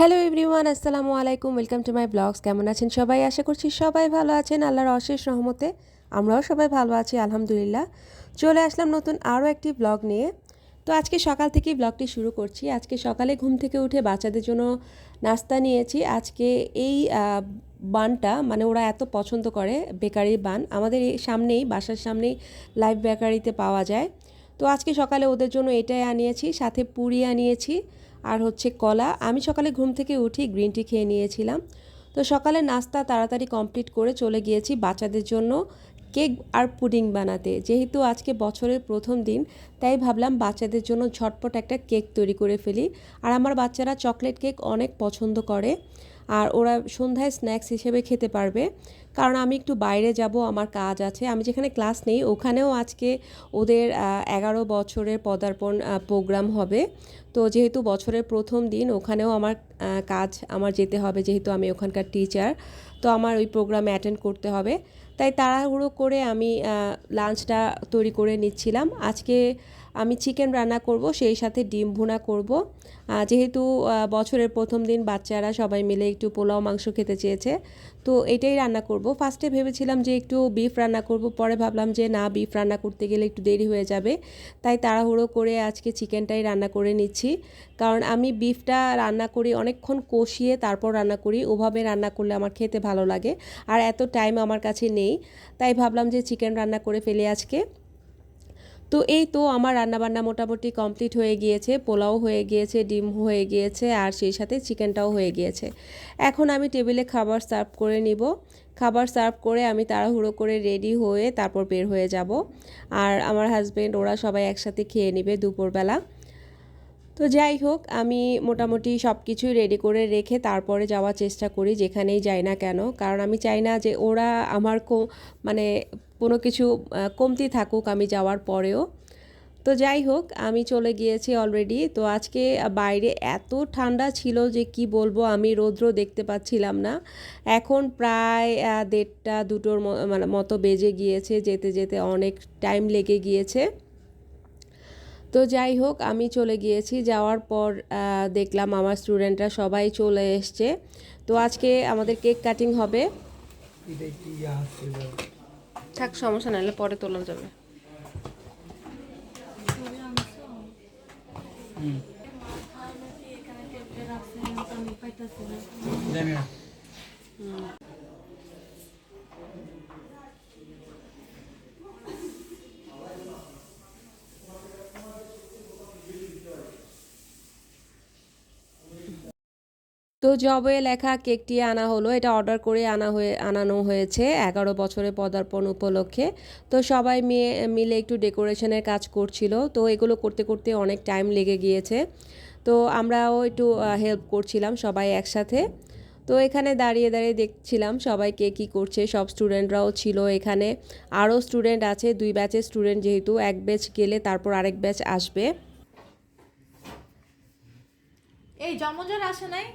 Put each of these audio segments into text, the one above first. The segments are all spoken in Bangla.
হ্যালো এভরিওয়ান আসসালামু আলাইকুম ওয়েলকাম টু মাই ব্লগস কেমন আছেন সবাই? আশা করছি সবাই ভালো আছেন। আল্লাহর অশেষ রহমতে আমরাও সবাই ভালো আছি, আলহামদুলিল্লাহ। চলে আসলাম নতুন আরও একটি ব্লগ নিয়ে। তো আজকে সকাল থেকেই ব্লগটি শুরু করছি। আজকে সকালে ঘুম থেকে উঠে বাচ্চাদের জন্য নাস্তা নিয়েছি। আজকে এই বানটা মানে ওরা এত পছন্দ করে বেকারির বান, আমাদের এই সামনেই, বাসার সামনেই লাইভ বেকারিতে পাওয়া যায়। তো আজকে সকালে ওদের জন্য এটাই আনিয়েছি, সাথে পুরি আনিয়েছি। আর হচ্ছে কলা। আমি সকালে ঘুম থেকে উঠি গ্রিন টি খেয়ে নিয়েছিলাম। তো সকালে নাস্তা তাড়াতাড়ি কমপ্লিট করে চলে গিয়েছি বাচ্চাদের জন্য কেক আর পুডিং বানাতে। যেহেতু আজকে বছরের প্রথম দিন, তাই ভাবলাম বাচ্চাদের জন্য ঝটপট একটা কেক তৈরি করে ফেলি। আর আমার বাচ্চারা চকলেট কেক অনেক পছন্দ করে। আর ওরা সন্ধ্যায় স্ন্যাক্স হিসেবে খেতে পারবে। কারণ আমি একটু বাইরে যাব, আমার কাজ আছে। আমি যেখানে ক্লাস নেই, ওখানেও আজকে ওদের এগারো বছরের পদার্পণ প্রোগ্রাম হবে। তো যেহেতু বছরের প্রথম দিন, ওখানেও আমার কাজ আমার যেতে হবে, যেহেতু আমি ওখানকার টিচার তো আমার ওই প্রোগ্রামে অ্যাটেন্ড করতে হবে। তাই তাড়াহুড়ো করে আমি লাঞ্চটা তৈরি করে নিচ্ছিলাম। আজকে আমি চিকেন রান্না করব, সেই সাথে ডিম ভুনা করব। যেহেতু বছরের প্রথম দিন বাচ্চারা সবাই মিলে একটু পোলাও, মাংস খেতে চেয়েছে, তো এটাই রান্না করব। ফার্স্টে ভেবেছিলাম যে একটু বিফ রান্না করব, পরে ভাবলাম যে না বিফ রান্না করতে গেলে একটু দেরি হয়ে যাবে, তাই তাড়াহুড়ো করে আজকে চিকেনটাই রান্না করে নিচ্ছি। কারণ আমি বিফটা রান্না করি, অনেকক্ষণ কষিয়ে তারপর রান্না করি, ওভাবে রান্না করলে আমার খেতে ভালো লাগে, আর এত টাইম আমার কাছে নেই, তাই ভাবলাম যে চিকেন রান্না করে ফেলি আজকে। তো এই তো আমার রান্নাবান্না মোটামুটি কমপ্লিট হয়ে গিয়েছে, পোলাও হয়ে গিয়েছে, ডিম হয়ে গিয়েছে, আর সেই সাথে চিকেনটাও হয়ে গিয়েছে। এখন আমি টেবিলে খাবার সার্ভ করে নিব। খাবার সার্ভ করে আমি তাড়াহুড়ো করে রেডি হয়ে তারপর বের হয়ে যাব। আর আমার হাজব্যান্ড ওরা সবাই একসাথে খেয়ে নেবে দুপুরবেলা। তো যাই হোক, আমি মোটামুটি সব কিছুই রেডি করে রেখে তারপরে যাওয়ার চেষ্টা করি যেখানেই যাই না কেন। কারণ আমি চাই না যে ওরা আমার কো মানে কোনো কিছু কমতি থাকুক আমি যাওয়ার পরেও। তো যাই হোক, আমি চলে গিয়েছি অলরেডি তো আজকে বাইরে এত ঠান্ডা ছিল যে কি বলব, আমি রৌদ্র দেখতে পাচ্ছিলাম না। এখন প্রায় দেড়টা, দুটোর মানে মতো বেজে গিয়েছে, যেতে যেতে অনেক টাইম লেগে গিয়েছে। তো যাই হোক, আমি চলে গিয়েছি। যাওয়ার পর দেখলাম আমার স্টুডেন্টরা সবাই চলে এসছে। তো আজকে আমাদের কেক কাটিং হবে। থাক সমস্যা নাহলে পরে তোলা যাবে হুম। তো জবে লেখা কেকটি আনা হলো। এটা অর্ডার করে আনা হয়ে, আনানো হয়েছে এগারো বছরের পদার্পণ উপলক্ষে। তো সবাই মেয়ে, মিলে একটু ডেকোরেশনের কাজ করছিল। তো এগুলো করতে করতে অনেক টাইম লেগে গিয়েছে। তো আমরাও একটু হেল্প করছিলাম সবাই একসাথে। তো এখানে দাঁড়িয়ে দাঁড়িয়ে দেখছিলাম সবাই কে কী করছে। সব স্টুডেন্টরাও ছিল এখানে। আরও স্টুডেন্ট আছে, দুই ব্যাচের স্টুডেন্ট যেহেতু। এক ব্যাচ গেলে তারপর আরেক ব্যাচ আসবে। এই জন্মজন আসে নাই?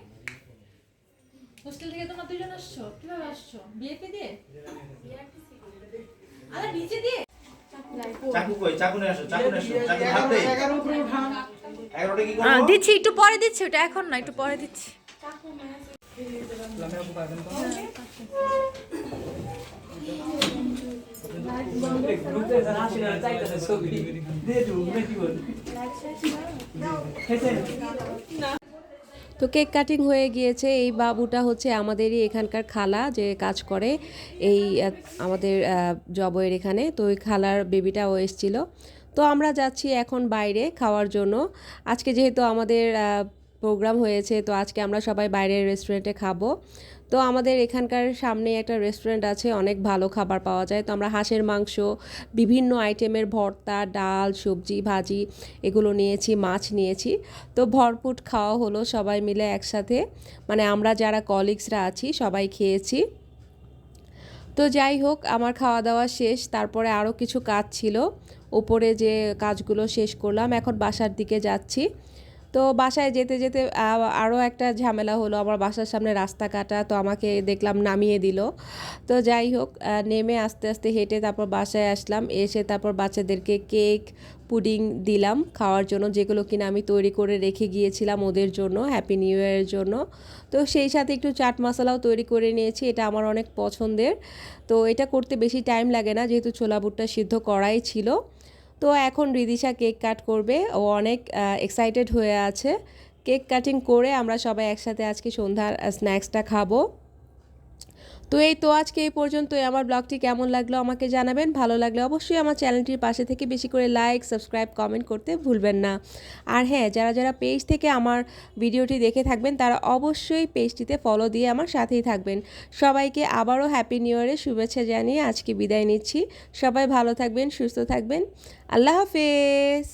হোস্টেল থেকে তোমরা দুজন আসছো? কীভাবে আসছো? বিএপি দিয়ে? আরে নিচে দিয়ে? চাকু কই? চাকু নিয়ে আসো চাকু নিয়ে আসো চাকু হাত দে এগারো উপরে উঠান। এগারোটা কি আহ, করব দিচ্ছি একটু পরে দিচ্ছি ওটা এখন না একটু পরে দিচ্ছি। লামের আপু পাবেন তো? তো কেক কাটিং হয়ে গিয়েছে। এই বাবুটা হচ্ছে আমাদেরই এখানকার খালা যে কাজ করে। এই আমাদের জবয়ের এখানে। তো ওই খালার বেবিটাও এসেছিল। তো আমরা যাচ্ছি এখন বাইরে খাওয়ার জন্য। আজকে যেহেতু আমাদের প্রোগ্রাম হয়েছে, তো আজকে আমরা সবাই বাইরের রেস্টুরেন্টে খাব। তো আমাদের এখানকার সামনে একটা রেস্টুরেন্ট আছে, অনেক ভালো খাবার পাওয়া যায়। তো আমরা হাঁসের মাংস, বিভিন্ন আইটেমের ভর্তা, ডাল, সবজি, ভাজি এগুলো নিয়েছি, মাছ নিয়েছি। তো ভরপুট খাওয়া হলো সবাই মিলে একসাথে। মানে আমরা যারা কলিগসরা আছি, সবাই খেয়েছি। তো যাই হোক, আমার খাওয়া দাওয়া শেষ। তারপরে আরও কিছু কাজ ছিল। ওপরে যে কাজগুলো শেষ করলাম, এখন বাসার দিকে যাচ্ছি। তো বাসায় যেতে যেতে আরও একটা ঝামেলা হলো। আমার বাসার সামনে রাস্তা কাটা, তো আমাকে দেখলাম নামিয়ে দিল। তো যাই হোক নেমে আস্তে আস্তে হেঁটে তারপর বাসায় আসলাম। এসে তারপর বাচ্চাদেরকে কেক, পুডিং দিলাম খাওয়ার জন্য, যেগুলো কিনা আমি তৈরি করে রেখে গিয়েছিলাম ওদের জন্য হ্যাপি নিউ ইয়ারের জন্য। তো সেই সাথে একটু চাট মশলাও তৈরি করে নিয়েছি, এটা আমার অনেক পছন্দের। তো এটা করতে বেশি টাইম লাগে না, যেহেতু ছোলা বুটটা সিদ্ধ করাই ছিল। তো এখন রিদিশা কেক কাট করবে। ও অনেক এক্সাইটেড হয়ে আছে। কেক কাটিং করে আমরা সবাই একসাথে আজকে সন্ধ্যার স্ন্যাক্সটা খাব। তো এই তো আজকে এই পর্যন্তই। আমার ব্লগটি কেমন লাগল আমাকে জানাবেন। ভালো লাগলে অবশ্যই আমার চ্যানেলটির পাশে থেকে বেশি করে লাইক সাবস্ক্রাইব কমেন্ট করতে ভুলবেন না। আর হ্যাঁ যারা যারা পেজ থেকে আমার ভিডিওটি দেখে থাকবেন, তারা অবশ্যই পেজটিতে ফলো দিয়ে আমার সাথেই থাকবেন। সবাইকে আবারও হ্যাপি নিউ ইয়ারের শুভেচ্ছা জানিয়ে আজকে বিদায় নিচ্ছি। সবাই ভালো থাকবেন, সুস্থ থাকবেন। আল্লাহ হাফেজ।